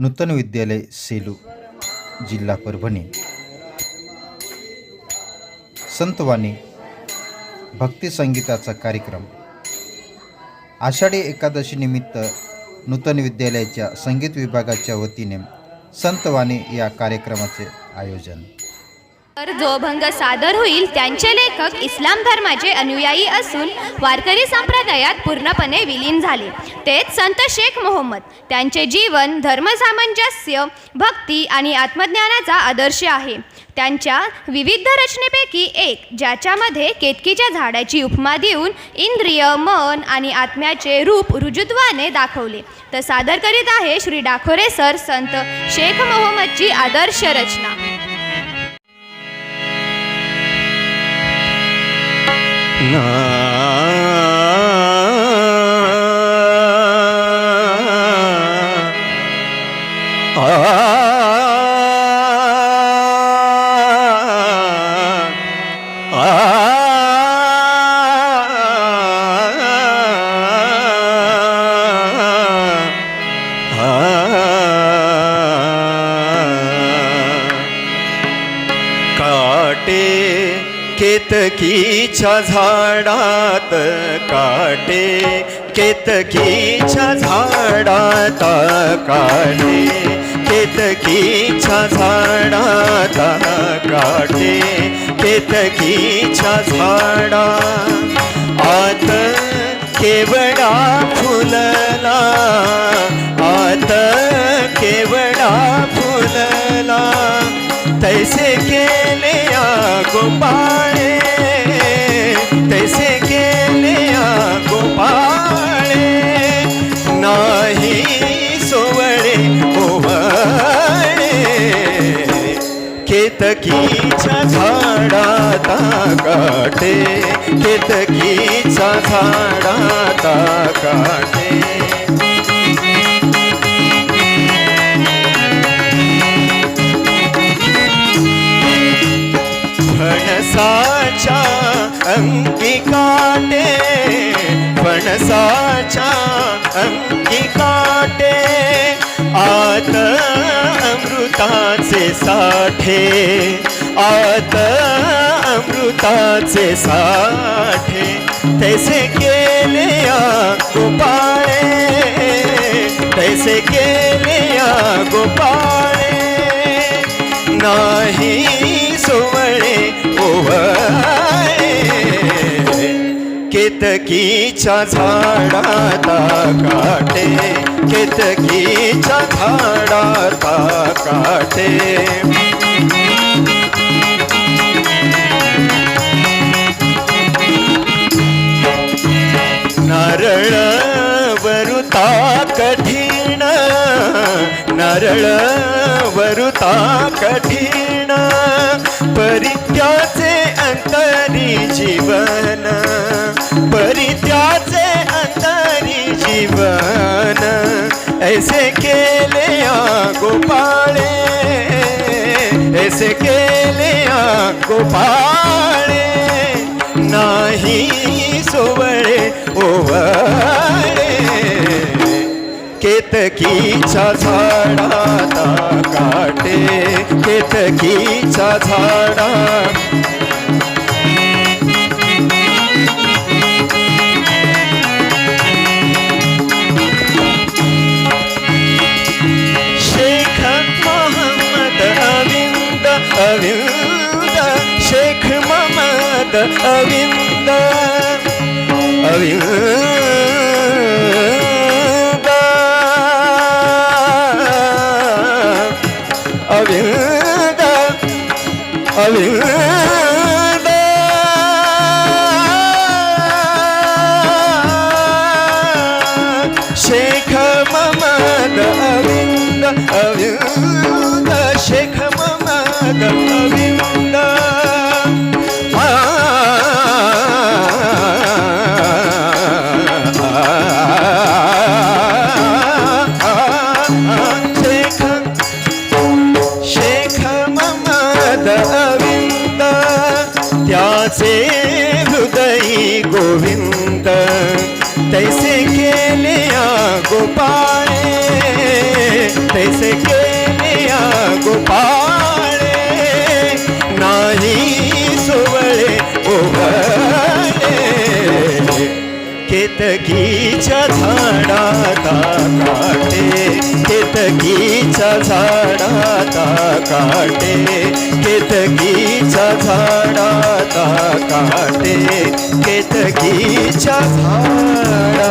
नूतन विद्यालय सेलू जिल्हा परभणी. संतवाणी भक्ती संगीताचा कार्यक्रम. आषाढी एकादशी निमित्त नूतन विद्यालयाच्या संगीत विभागाच्या वतीने संतवाणी या कार्यक्रमाचे आयोजन. तर जो भंग सादर होईल त्यांचे लेखक इस्लाम धर्माचे अनुयायी असून वारकरी संप्रदायात पूर्णपणे विलीन झाले. तेच संत शेख मोहम्मद. त्यांचे जीवन धर्मसामंजस्य भक्ती आणि आत्मज्ञानाचा आदर्श आहे. त्यांच्या विविध रचनेपैकी एक ज्याच्यामध्ये केतकीच्या झाडाची उपमा देऊन इंद्रिय मन आणि आत्म्याचे रूप रुजुत्वाने दाखवले. तर सादर करीत आहे श्री डाखोरे सर संत शेख मोहम्मदची आदर्श रचना. काटे केतकीच्या झाडात काटे. केतकीच्या झाडात काटे. केतकीच्या झाडात काटे. केतकीच्या झाडा. आत केवडा फुलला. आत केवडा फुलला. तैसे केले या केतकीच्या झाडाता काटे. केतकीच्या झाडाता काटे. फणसाच्या अंगी काटे. फणसाच्या अंगी काटे. आत अमृताचे साठे आत अमृताचे साठे तैसे केले गोपाळे तैसे केले गोपाळे नाही सोवळे ओवळे केतकीच्या झाडात काटे केतकीच्या झाडात काटे. नारळ वरुता कठीण नारळ वरुता कठीण परित्याचे अंतरी जीवन ऐसे केले गोपाळे ऐसे केले गोपाळे नाही सोवळे ओवळे केतकीच्या झाडात काटे केतकीच्या झाडा evinde Evinde Evinde Evinde Shake her mama, the Avinda, Avinda. त्याचे हृदयी गोविंद तैसे केले गोपाळे तैसे केले गोपाळे नाही सोवळे ओवळे केतकीच्या झाडा केतकीच्या झाडाता काटे केतकीच्या झाडाता काटे केतकीच्या झाडा.